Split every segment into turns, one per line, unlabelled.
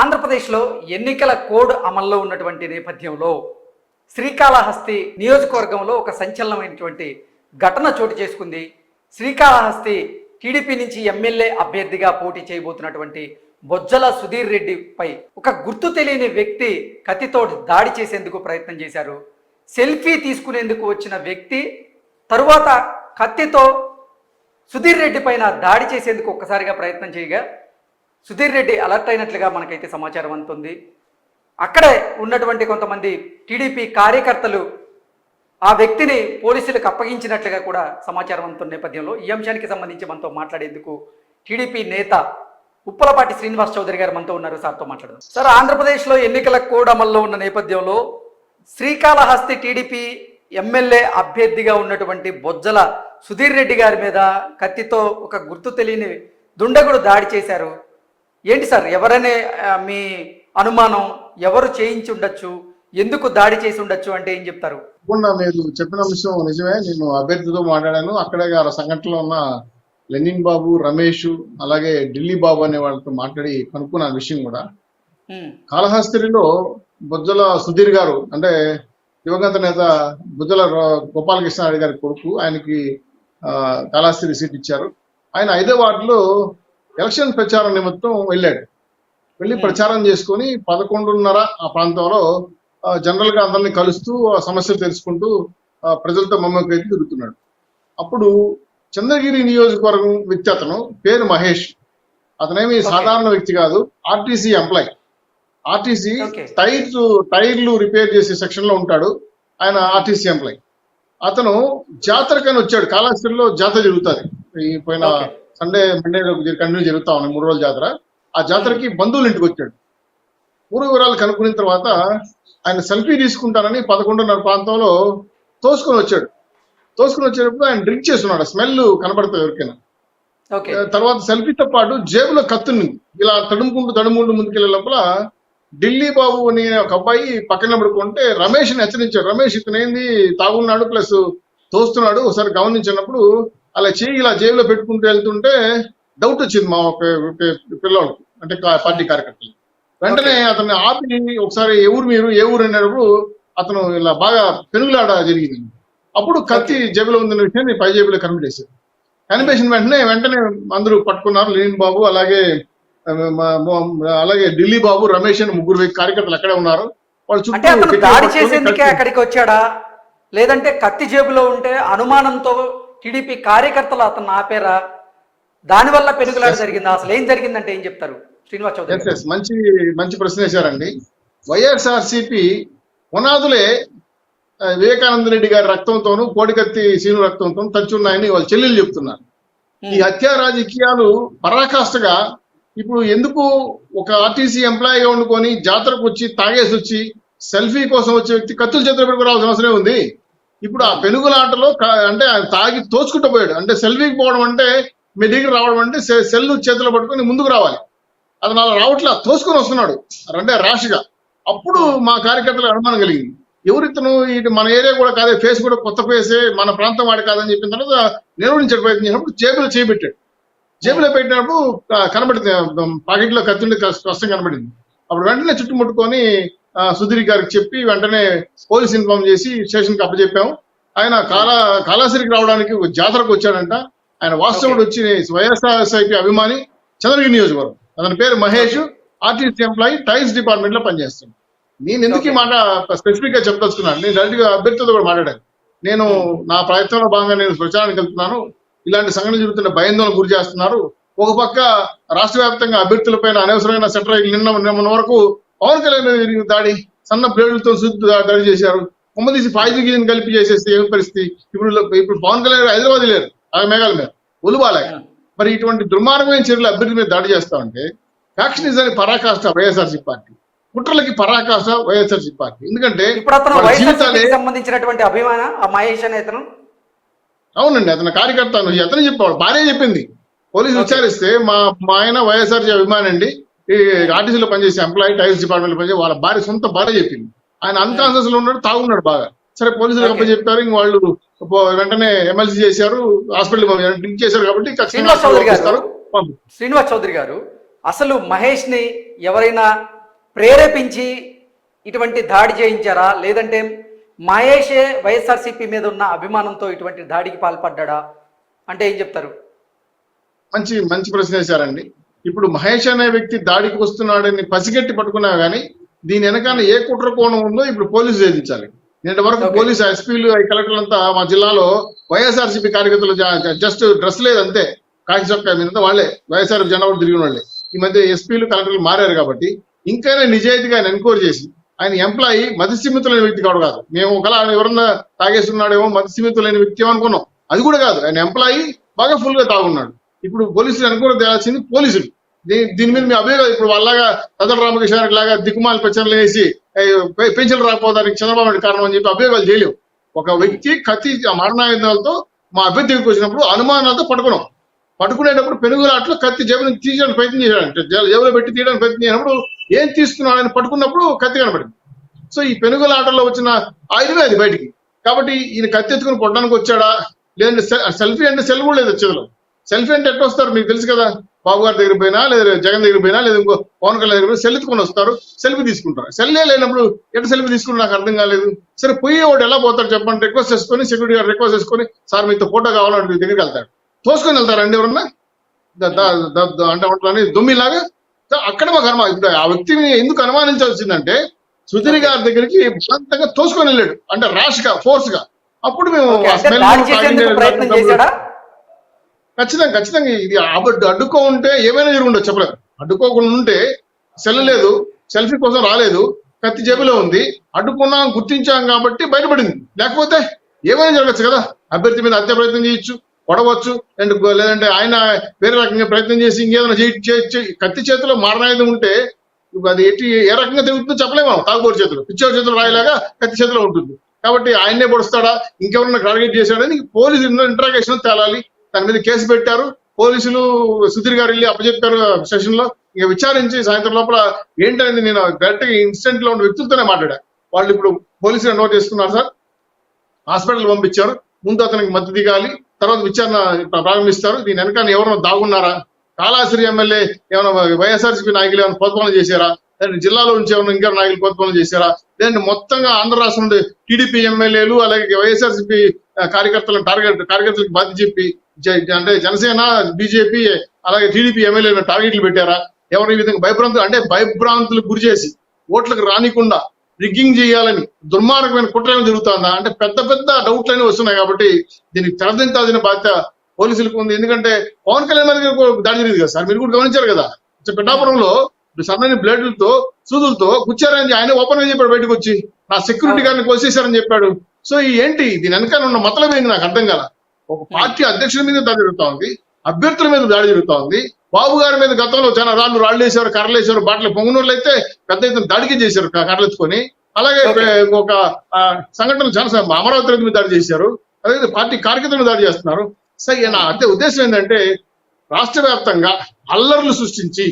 ఆంధ్రప్రదేశ్లో ఎన్నికల కోడ్ అమల్లో ఉన్నటువంటి నేపథ్యంలో శ్రీకాళహస్తి నియోజకవర్గంలో ఒక సంచలనమైనటువంటి ఘటన చోటు చేసుకుంది. శ్రీకాళహస్తి టీడీపీ నుంచి ఎమ్మెల్యే అభ్యర్థిగా పోటీ చేయబోతున్నటువంటి బొజ్జల సుధీర్ రెడ్డిపై ఒక గుర్తు తెలియని వ్యక్తి కత్తితో దాడి చేసేందుకు ప్రయత్నం చేశారు. సెల్ఫీ తీసుకునేందుకు వచ్చిన వ్యక్తి తరువాత కత్తితో సుధీర్ రెడ్డి పైన దాడి చేసేందుకు ఒక్కసారిగా ప్రయత్నం చేయగా సుధీర్ రెడ్డి అలర్ట్ అయినట్లుగా మనకైతే సమాచారం అందుతుంది. అక్కడే ఉన్నటువంటి కొంతమంది టీడీపీ కార్యకర్తలు ఆ వ్యక్తిని పోలీసులకు అప్పగించినట్లుగా కూడా సమాచారం అందుతున్న నేపథ్యంలో ఈ అంశానికి సంబంధించి మనతో మాట్లాడేందుకు టీడీపీ నేత ఉప్పలపాటి శ్రీనివాస్ చౌదరి గారు మనతో ఉన్నారు. సార్తో మాట్లాడదాం. సార్ ఆంధ్రప్రదేశ్లో ఎన్నికల కోడ్ అమల్లో ఉన్న నేపథ్యంలో శ్రీకాళహస్తి టీడీపీ ఎమ్మెల్యే అభ్యర్థిగా ఉన్నటువంటి బొజ్జల సుధీర్ రెడ్డి గారి మీద కత్తితో ఒక గుర్తు తెలియని దుండగుడు దాడి చేశారు. ఏంటి సార్ ఎవరనే మీ అనుమానం ఎవరు చేయించి ఉండొచ్చు ఎందుకు దాడి చేసి ఉండొచ్చు అంటే ఏం చెప్తారు?
తప్పకుండా మీరు చెప్పిన విషయం నిజమే నేను అభ్యర్థితో మాట్లాడాను. అక్కడే ఆ సంఘటనలో ఉన్న లెనిన్ బాబు రమేష్ అలాగే ఢిల్లీ బాబు అనే వాళ్ళతో మాట్లాడి కనుక్కున్న విషయం కూడా. కాళహస్తిలో బుజ్జల సుధీర్ గారు అంటే దివంగత నేత బుజ్జల గోపాలకృష్ణారెడ్డి గారి కొడుకు ఆయనకి కాళహస్తి సీట్ ఇచ్చారు. ఆయన ఐదో వార్డులో ఎలక్షన్ ప్రచారం నిమిత్తం వెళ్ళాడు. వెళ్ళి ప్రచారం చేసుకొని పదకొండున్నర ఆ ప్రాంతంలో జనరల్గా అందరినీ కలుస్తూ ఆ సమస్యలు తెలుసుకుంటూ ప్రజలతో మమ్మకైతే తిరుగుతున్నాడు. అప్పుడు చంద్రగిరి నియోజకవర్గం వ్యక్తి అతను పేరు మహేష్. అతనేమి సాధారణ వ్యక్తి కాదు ఆర్టీసీ ఎంప్లాయ్. ఆర్టీసీ. టైర్స్ టైర్లు రిపేర్ చేసే సెక్షన్లో ఉంటాడు ఆయన ఆర్టీసీ ఎంప్లాయ్. అతను జాతరకని వచ్చాడు కాళహస్తిలో జాతర జరుగుతుంది. ఈ. సండే మండే కంటిన్యూ జరుగుతా ఉన్నాయి మూడు రోజుల జాతర. ఆ జాతరకి బంధువుల ఇంటికి వచ్చాడు. పూర్వ వివరాలు కనుక్కున్న తర్వాత ఆయన సెల్ఫీ తీసుకుంటానని పదకొండున్నర ప్రాంతంలో తోసుకొని వచ్చాడు. తోసుకొని వచ్చేటప్పుడు ఆయన డ్రింక్ చేస్తున్నాడు. స్మెల్ కనబడుతుంది ఎవరికైనా. తర్వాత సెల్ఫీతో పాటు జేబులో కత్తుని ఇలా తడుముకుంటూ తడుముకుంటూ ముందుకెళ్ళే లోపల ఢిల్లీ బాబు అని ఒక అబ్బాయి పక్కన పడుకుంటే రమేష్ని హెచ్చరించాడు. రమేష్ ఇతనేంది తాగున్నాడు ప్లస్ తోస్తున్నాడు. ఒకసారి గమనించినప్పుడు అలా చేయి ఇలా జేబులో పెట్టుకుంటూ వెళ్తుంటే డౌట్ వచ్చింది మా ఒక పిల్లవాళ్ళకి అంటే పార్టీ కార్యకర్తలు వెంటనే అతన్ని ఆపి ఒకసారి ఏ ఊరు మీరు ఏ ఊరు అనేటప్పుడు అతను ఇలా బాగా పెనుగులాట జరిగింది. అప్పుడు కత్తి జేబులో ఉందన్న విషయాన్ని పై జేబులో కనిపెట్టేశారు కనిపించిన వెంటనే వెంటనే అందరూ పట్టుకున్నారు లీన్ బాబు అలాగే అలాగే ఢిల్లీ బాబు రమేష్ అని ముగ్గురు కార్యకర్తలు అక్కడే ఉన్నారు. వాళ్ళు చుట్టూ
దాడి చేసేందుకే అక్కడికి వచ్చాడా? లేదంటే కత్తి జేబులో ఉంటే అనుమానంతో టీడీపీ కార్యకర్తలు అతను ఆపేరా? దానివల్ల పెనుగులాట జరిగిందా? అసలు ఏం జరిగిందంటే ఏం చెప్తారు? శ్రీనివాస్ చౌదరి
మంచి మంచి ప్రశ్న వేశారండి. వైఎస్ఆర్సిపి పునాదులే వివేకానంద రెడ్డి గారి రక్తంతోనూ కోడికత్తి సీను రక్తంతో తచ్చున్నాయని వాళ్ళ చెల్లెలు చెప్తున్నారు. ఈ హత్యా రాజకీయాలు పరాకాష్ఠగా ఇప్పుడు ఎందుకు ఒక ఆర్టీసీ ఎంప్లాయీగా వండుకొని జాతరకు వచ్చి తాగేసి వచ్చి సెల్ఫీ కోసం వచ్చే వ్యక్తి కత్తులు చేతులు పెట్టుకోవాల్సిన అవసరం ఉంది ఇప్పుడు ఆ పెనుగులాటలో అంటే ఆయన తాగి తోచుకుంటూ పోయాడు. అంటే సెల్ఫీకి పోవడం అంటే మీ దగ్గర రావడం అంటే సె- సెల్లు చేతిలో పట్టుకొని ముందుకు రావాలి. అతను అలా రావట్లా తోసుకొని వస్తున్నాడు. అంటే రాష్గా అప్పుడు మా కార్యకర్తలు అనుమానం కలిగింది. ఎవరితను ఇటు మన ఏరియా కూడా కాదే ఫేస్ కూడా కొత్త ఫేసే మన ప్రాంతం వాడి కాదని చెప్పిన తర్వాత నిర్వహించే ప్రయత్నం చేసినప్పుడు జేబులో చేపెట్టాడు జేబులో పెట్టినప్పుడు కనబడింది పాకెట్లో కత్తి ఉండి కష్ట- కష్టం కనబడింది. అప్పుడు వెంటనే చుట్టుముట్టుకొని సుధీర్ గారికి చెప్పి వెంటనే పోలీస్ ఇన్ఫార్మ్ చేసి స్టేషన్కి అప్పచెప్పాము. ఆయన కాలా కాళాసిరికి రావడానికి జాతరకు వచ్చాడంట. ఆయన వాస్తవుడు వచ్చి వైఎస్ఆర్సీపీ అభిమాని చంద్రగిరి నియోజకవర్గం. అతని పేరు మహేష్ ఆర్టీసీ ఎంప్లాయీ టైల్స్ డిపార్ట్మెంట్లో పనిచేస్తాడు నేను ఎందుకు ఈ మాట స్పెసిఫిక్గా చెప్పదలుచుకున్నాను? నేను డైరెక్ట్గా అభ్యర్థితో కూడా మాట్లాడాను. నేను నా ప్రయత్నంలో భాగంగా నేను ప్రచారానికి వెళ్తున్నాను. ఇలాంటి సంఘటనలు జరుగుతున్న భయాందోళన గురి చేస్తున్నారు. ఒక పక్క రాష్ట్ర వ్యాప్తంగా అభ్యర్థులపైన అనవసరమైన సెంటర్ నిన్న నిన్న వరకు పవన్ కళ్యాణ్ మీద జరిగిన దాడి సన్న బ్లేడులతో దాడి చేశారు. కొమ్మదీసి ఫాయిజీ గిజన్ కలిపి చేసేస్తే ఏం పరిస్థితి? ఇప్పుడు ఇప్పుడు పవన్ కళ్యాణ్ హైదరాబాద్ లేరు. ఆ మేఘాల మీద. ఒలుబాలేక మరి ఇటువంటి దుర్మార్గమైన చర్యలు అభ్యర్థి మీద దాడి చేస్తా ఉంటే ఫ్యాక్షనిజానికి పరాకాష్ట వైఎస్ఆర్సీ పార్టీ. కుట్రలకి పరాకాష్ట వైఎస్ఆర్సీ పార్టీ. ఎందుకంటే
సంబంధించినటువంటి అభిమాన మహేష్ అనే అతను
అవునండి అతని కార్యకర్త అతనే చెప్పాడు భార్య చెప్పింది. పోలీసులు. విచారిస్తే మా మా ఆయన వైఎస్ఆర్ అభిమాని అండి. ఈ ఆర్టీసీలో పనిచేసే ఎంప్లాయీ టైల్స్ డిపార్ట్మెంట్ పనిచేసే వాళ్ళ భార్య సొంత భార్య చెప్పింది. ఆయన అన్కాన్షియస్లో ఉన్నాడు తాగున్నాడు బాగా. సరే పోలీసులు. అప్ప చెప్పారు ఇంక వాళ్ళు వెంటనే ఎమ్మెల్సీ చేశారు హాస్పిటల్ డ్రింక్ చేశారు కాబట్టి
శ్రీనివాస్ చౌదరి గారు శ్రీనివాస్ చౌదరి గారు అసలు మహేష్ని ఎవరైనా ప్రేరేపించి ఇటువంటి దాడి చేయించారా? లేదంటే మహేషే వైఎస్ఆర్సీపీ మీద ఉన్న అభిమానంతో ఇటువంటి దాడికి పాల్పడ్డా అంటే ఏం చెప్తారు?
మంచి మంచి ప్రశ్న వేశారండి. ఇప్పుడు మహేష్ అనే వ్యక్తి దాడికి వస్తున్నాడని పసిగట్టి పట్టుకున్నా గానీ దీని వెనకాల ఏ కుట్ర కోణం ఉందో ఇప్పుడు పోలీసు ఛేదించాలి నిన్నటి వరకు. పోలీసు ఎస్పీలు కలెక్టర్లు అంతా మా జిల్లాలో వైఎస్ఆర్సీపీ కార్యకర్తలు జస్ట్ డ్రెస్ లేదు అంతే. కాకి చొక్కా మీద వాళ్ళే. వైఎస్ఆర్ జెండా తిరిగిన వాళ్ళే ఈ మధ్య ఎస్పీలు కలెక్టర్లు మారారు కాబట్టి ఇంకైనా నిజాయితీగా ఆయన ఎన్క్వైరీ చేసి ఆయన ఎంప్లాయీ మతిస్థిమితులైన వ్యక్తి కాదు కాదు. మేము ఒకలా ఆయన ఎవరన్నా తాగేస్తున్నాడేమో మతిస్థిమితులైన వ్యక్తి అనుకున్నాం అది కూడా కాదు. ఆయన ఎంప్లాయీ బాగా ఫుల్గా తాగున్నాడు. ఇప్పుడు పోలీసులు ఎన్క్వైరీ తేలాల్సింది పోలీసులు. దీని మీద మీ అభియోగం ఇప్పుడు వాళ్ళలాగా సదల రామకృష్ణ లాగా దిక్కుమాల ప్రచారాలు వేసి పెన్షన్లు రాకపోవడానికి చంద్రబాబు నాయుడు కారణం అని చెప్పి అభియోగాలు చేయలేవు. ఒక వ్యక్తి కత్తి మరణాయుధాలతో మా అభ్యర్థికి వచ్చినప్పుడు అనుమానాలతో పట్టుకున్నాం పట్టుకునేటప్పుడు పెనుగులాట్లో కత్తి జేబు నుంచి తీయడానికి ప్రయత్నం చేశాడు. అంటే జేబులో పెట్టి తీయడానికి ప్రయత్నం చేసినప్పుడు ఏం తీస్తున్నాడని పట్టుకున్నప్పుడు కత్తి కనబడింది. సో ఈ పెనుగులాటలో వచ్చిన ఆయుధమే అది బయటికి. కాబట్టి ఈయన కత్తి ఎత్తుకుని కొట్టడానికి వచ్చాడా? లేదంటే సెల్ఫీ అంటే సెల్ కూడా లేదు చేతిలో. సెల్ఫీ అంటే ఎట్లా వస్తారు? మీకు తెలుసు కదా. బాబు గారి దగ్గర పోయినా లేదా జగన్ దగ్గర పోయినా లేదా ఇంకో పవన్ కళ్యాణ్ దగ్గర సెల్ ఎత్తుకొని వస్తారు సెల్ఫీ తీసుకుంటారు. సెల్లే లేనప్పుడు ఎట్లా సెల్ఫీ తీసుకుంటారు నాకు అర్థం కాలేదు. సరే పోయేవాడు ఎలా పోతాడు చెప్పండి. రిక్వెస్ట్ చేసుకొని సెక్యూరిటీ గారు రిక్వెస్ట్ చేసుకొని సార్ మీతో ఫోటో కావాలంటే మీ దగ్గరికి వెళ్తాడు తోసుకొని వెళ్తారండి ఎవరన్నా? అంటే ఉంటారని దొమ్మిలాగా అక్కడ మాకు అనుమానం ఇప్పుడు ఆ వ్యక్తిని ఎందుకు అనుమానించాల్సిందంటే సుధీర్ గారి దగ్గరికి బలవంతంగా తోసుకొని వెళ్ళాడు. అంటే ర్యాష్గా ఫోర్స్గా. అప్పుడు మేము ఖచ్చితంగా ఖచ్చితంగా ఇది అడ్డుకో ఉంటే ఏమైనా జరిగి చెప్పలేదు అడ్డుకోకుండా ఉంటే సెల్ లేదు సెల్ఫీ కోసం రాలేదు కత్తి జేబులో ఉంది అడ్డుకున్నాం గుర్తించాం కాబట్టి బయటపడింది. లేకపోతే ఏమైనా జరగచ్చు కదా? అభ్యర్థి మీద హత్య ప్రయత్నం చేయొచ్చు కొడవచ్చు అండ్ లేదంటే ఆయన వేరే రకంగా ప్రయత్నం చేసి ఇంకేదైనా చేయి- కత్తి చేతిలో మారణాయుధం ఉంటే అది ఎట్టి ఏ రకంగా తిరుగుతుందో చెప్పలేము తాగుబోరు చేతిలో పిచ్చోడి చేతిలో రాయలాగా కత్తి చేతిలో ఉంటుంది. కాబట్టి ఆయన్నే పొడుస్తాడా? ఇంకెవరన్నా టార్గెట్ చేశాడని పోలీసు ఇంట్రాగేషన్ తేలాలి. దాని మీద కేసు పెట్టారు. పోలీసులు సుధీర్ గారు వెళ్ళి అప్పచెప్పారు సెషన్లో. ఇంకా విచారించి సాయంత్రం లోపల ఏంటనేది నేను డైరెక్ట్గా ఇన్సిడెంట్లో ఉన్న వ్యక్తులతోనే మాట్లాడా. వాళ్ళు ఇప్పుడు పోలీసులు నోట్ చేస్తున్నారు సార్. హాస్పిటల్ పంపించారు. ముందు అతనికి మద్దతు దిగాలి తర్వాత విచారణ ప్రారంభిస్తారు. దీని వెనకాల ఎవరైనా దాగున్నారా? కాళాశ్రీ ఎమ్మెల్యే ఏమైనా వైఎస్ఆర్సీపీ నాయకులు ఏమైనా పొద్దుపనులు చేశారా? లేదంటే జిల్లాలో నుంచి ఏమైనా ఇంకా నాయకులు పొద్దుపనులు చేశారా? లేదంటే మొత్తంగా ఆంధ్ర రాష్ట్రం టీడీపీ ఎమ్మెల్యేలు అలాగే వైఎస్ఆర్సీపీ కార్యకర్తలను టార్గెట్ కార్యకర్తలకు బాధ్యత చెప్పి అంటే జనసేన బీజేపీ అలాగే టీడీపీ ఎమ్మెల్యే టార్గెట్లు పెట్టారా? ఎవరి విధంగా భయభ్రాంతులు అంటే భయభ్రాంతులు గురి చేసి ఓట్లకు రానికుండా రిగ్గింగ్ చేయాలని దుర్మార్గమైన కుట్రలు జరుగుతుందా? అంటే పెద్ద పెద్ద డౌట్లన్నీ వస్తున్నాయి కాబట్టి దీనికి తెరదించాల్సిన బాధ్యత పోలీసులకు ఉంది. ఎందుకంటే పవన్ కళ్యాణ్ మీద దాడి జరిగింది కదా సార్? మీరు కూడా గమనించారు కదా? పెట్టాపురంలో పిఠాపురంలో సన్నని బ్లేడ్లతో సూదులతో గుచ్చారని ఆయన ఓపెన్గా చెప్పాడు బయటకు వచ్చి నా సెక్యూరిటీ గారిని కోసేశారని చెప్పాడు. సో ఈ ఏంటి? దీని వెనకాల ఉన్న మతలం ఏంటి నాకు అర్థం కదా ఒక పార్టీ అధ్యక్షుల మీద దాడి జరుగుతా ఉంది అభ్యర్థుల మీద దాడి జరుగుతా ఉంది బాబు గారి మీద గతంలో చాలా రాళ్ళు రాళ్ళు వేశారు కర్రలు వేశారు బాటలు పొంగునూరులో అయితే పెద్ద ఎత్తున దాడికి చేశారు కర్రలు ఎత్తుకొని అలాగే. ఒక సంఘటనలు చాలా అమరావతి మీద దాడి చేశారు. అదే పార్టీ కార్యకర్తల మీద దాడి చేస్తున్నారు. సరే నా అంటే ఉద్దేశం ఏంటంటే రాష్ట్ర వ్యాప్తంగా అల్లర్లు సృష్టించి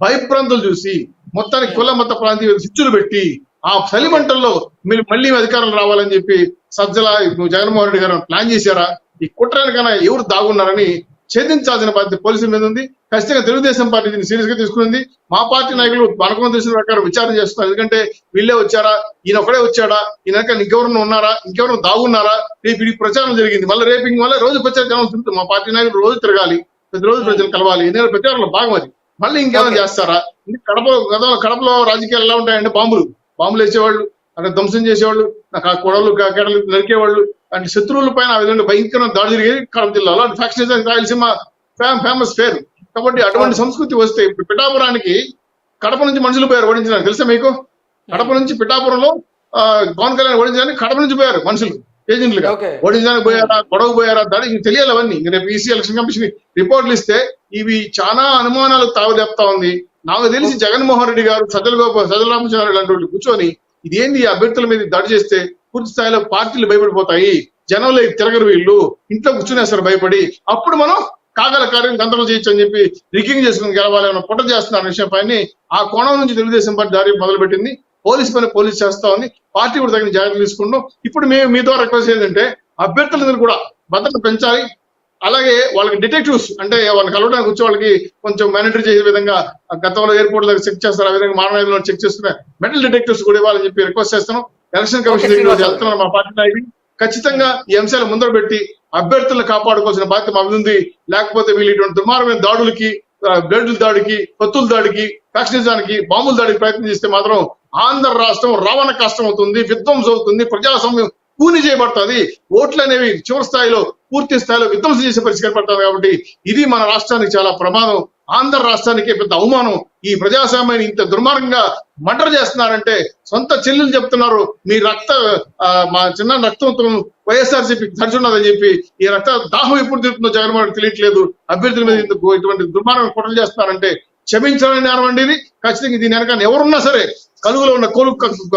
భయభ్రాంతులు చూసి మొత్తానికి కుల మత ప్రాంతీయ చిచ్చులు పెట్టి ఆ చలిమంటల్లో మీరు మళ్ళీ అధికారులు రావాలని చెప్పి సజ్జల జగన్మోహన్ రెడ్డి గారు ప్లాన్ చేశారా? ఈ కుట్రానికైనా ఎవరు దాగున్నారని ఛేదించాల్సిన బాధ్యత పోలీసుల మీద ఉంది. ఖచ్చితంగా తెలుగుదేశం పార్టీ దీన్ని సీరియస్గా తీసుకుంది మా పార్టీ నాయకులు మనకు తెలిసిన ప్రకారం విచారణ చేస్తున్నారు. ఎందుకంటే వీళ్ళే వచ్చారా? ఈయన ఒకడే వచ్చాడా? ఈయన వెనక ఇంకెవరన్నా ఉన్నారా? ఇంకెవరన్నా దాగున్నారా? రేపు ఇది ప్రచారం జరిగింది. మళ్ళీ రేపింగ్ వల్ల రోజు ప్రచారం జనం మా పార్టీ నాయకులు రోజు తిరగాలి. ప్రతిరోజు ప్రజలు కలవాలి. ఎందుకంటే ప్రచారంలో భాగం అది. మళ్ళీ ఇంకేమైనా. చేస్తారా? కడప గతంలో కడపలో రాజకీయాలు ఎలా ఉంటాయంటే బాంబులు. బాంబులు వేసేవాళ్ళు అంటే ధ్వంసం చేసేవాళ్ళు నాకు ఆ కొడలు గడలు నరికేవాళ్ళు. అంటే శత్రువుల పైన ఆ విధంగా భయంకరమైన దాడి జరిగేది కడప జిల్లాలో. అంటే ఫ్యాక్షన్ రాయలసీమ ఫేమస్ పేరు. కాబట్టి అటువంటి సంస్కృతి వస్తే ఇప్పుడు పిఠాపురానికి కడప నుంచి మనుషులు పోయారు ఓడించడానికి తెలుసా మీకు? కడప నుంచి పిఠాపురంలో పవన్ కళ్యాణ్ ఓడించడానికి కడప నుంచి పోయారు మనుషులు ఏజెంట్లుగా. ఓడించడానికి పోయారా గొడవ పోయారా దాడి తెలియాలి అవన్నీ. రేపు ఈసీ ఎలక్షన్ కమిషన్ రిపోర్ట్లు ఇస్తే ఇవి చాలా అనుమానాలకు తావదెప్తా ఉంది. నాకు తెలిసి జగన్మోహన్ రెడ్డి గారు సజ్జల గోపాల్ సజ్జల రామచంద్ర లాంటి వాళ్ళు కూర్చొని ఇది ఏంది ఈ అభ్యర్థుల మీద దాడి చేస్తే? పూర్తి స్థాయిలో పార్టీలు భయపడిపోతాయి. జనంలో తిరగరు వీళ్ళు. ఇంట్లో కూర్చునేస్తారు భయపడి. అప్పుడు మనం కాగల కార్యం గందరగోళం చేయొచ్చు అని చెప్పి రికింగ్ చేసుకుని గెలవాలి అని పుట్ట చేస్తున్నారు విషయం పైన ఆ కోణం నుంచి తెలుగుదేశం పార్టీ దారి మొదలుపెట్టింది. పోలీస్ పని పోలీస్ చేస్తా ఉంది. పార్టీ కూడా తగిన జాగ్రత్తలు తీసుకుంటాం ఇప్పుడు మేము మీ ద్వారా రిక్వెస్ట్ ఏంటంటే అభ్యర్థులందరూ కూడా భద్రత పెంచాలి. అలాగే వాళ్ళకి డిటెక్టివ్స్ అంటే వాళ్ళని కలవడానికి వచ్చే వాళ్ళకి కొంచెం మానిటర్ చేసే విధంగా గతంలో ఎయిర్పోర్ట్ దగ్గర చెక్ చేస్తారు. ఆ విధంగా మానవ చెక్ చేస్తున్న మెటల్ డిటెక్టివ్స్ కూడా ఇవ్వాలని చెప్పి రిక్వెస్ట్ చేస్తున్నాం. ఎలక్షన్ కమిషన్ దగ్గర
శ్రీనివాస్
వెళ్తున్నాం మా పార్టీ నాయకులు ఖచ్చితంగా ఈ అంశాలు ముందర పెట్టి అభ్యర్థులను కాపాడుకోవాల్సిన బాధ్యత మా మీద ఉంది. లేకపోతే వీళ్ళు ఇటువంటి దుర్మార్గమైన దాడులకి బ్లేడ్ల దాడికి కత్తుల దాడికి ఫ్యాక్షనిజానికి బాంబుల దాడికి ప్రయత్నం చేస్తే మాత్రం ఆంధ్ర రాష్ట్రం రావణ కష్టం అవుతుంది విధ్వంసం అవుతుంది ప్రజాస్వామ్యం పూని చేయబడుతుంది. ఓట్లు అనేవి చివరి స్థాయిలో పూర్తి స్థాయిలో విధ్వంసం చేసే పరిస్థితి కనపడుతుంది కాబట్టి ఇది మన రాష్ట్రానికి చాలా ప్రమాదం. ఆంధ్ర రాష్ట్రానికి పెద్ద అవమానం. ఈ ప్రజాస్వామ్యాన్ని ఇంత దుర్మార్గంగా మర్డర్ చేస్తున్నారంటే సొంత చెల్లెలు చెప్తున్నారు. మీ రక్త ఆ, మా చిన్న రక్తంతో వైఎస్ఆర్సీపీ తడుచున్నదని చెప్పి ఈ రక్త దాహం ఎప్పుడు తిరుగుతుందో జగన్మోహన్ తెలియట్లేదు. అభ్యర్థుల మీద ఇంత ఇటువంటి దుర్మార్గం కుట్రలు చేస్తున్నారంటే క్షమించాలని అనవండి ఖచ్చితంగా దీని వెనక ఎవరున్నా సరే కలుగులో ఉన్న కోలు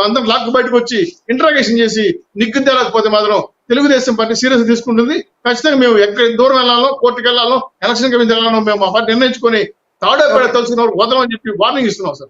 అందరం లాక్కు బయటకు వచ్చి ఇంటరాగేషన్ చేసి నిగ్గు తేలకపోతే మాత్రం తెలుగుదేశం పార్టీ సీరియస్ తీసుకుంటుంది. ఖచ్చితంగా మేము ఎక్కడ దూరం వెళ్ళాలో కోర్టుకు వెళ్ళాలో ఎలక్షన్ కమిషన్ వెళ్ళాలో మేము మా పార్టీ నిర్ణయించుకొని తాడేపేట తెలుసుకున్న వరకు వదలమని చెప్పి వార్నింగ్ ఇస్తున్నాం సార్.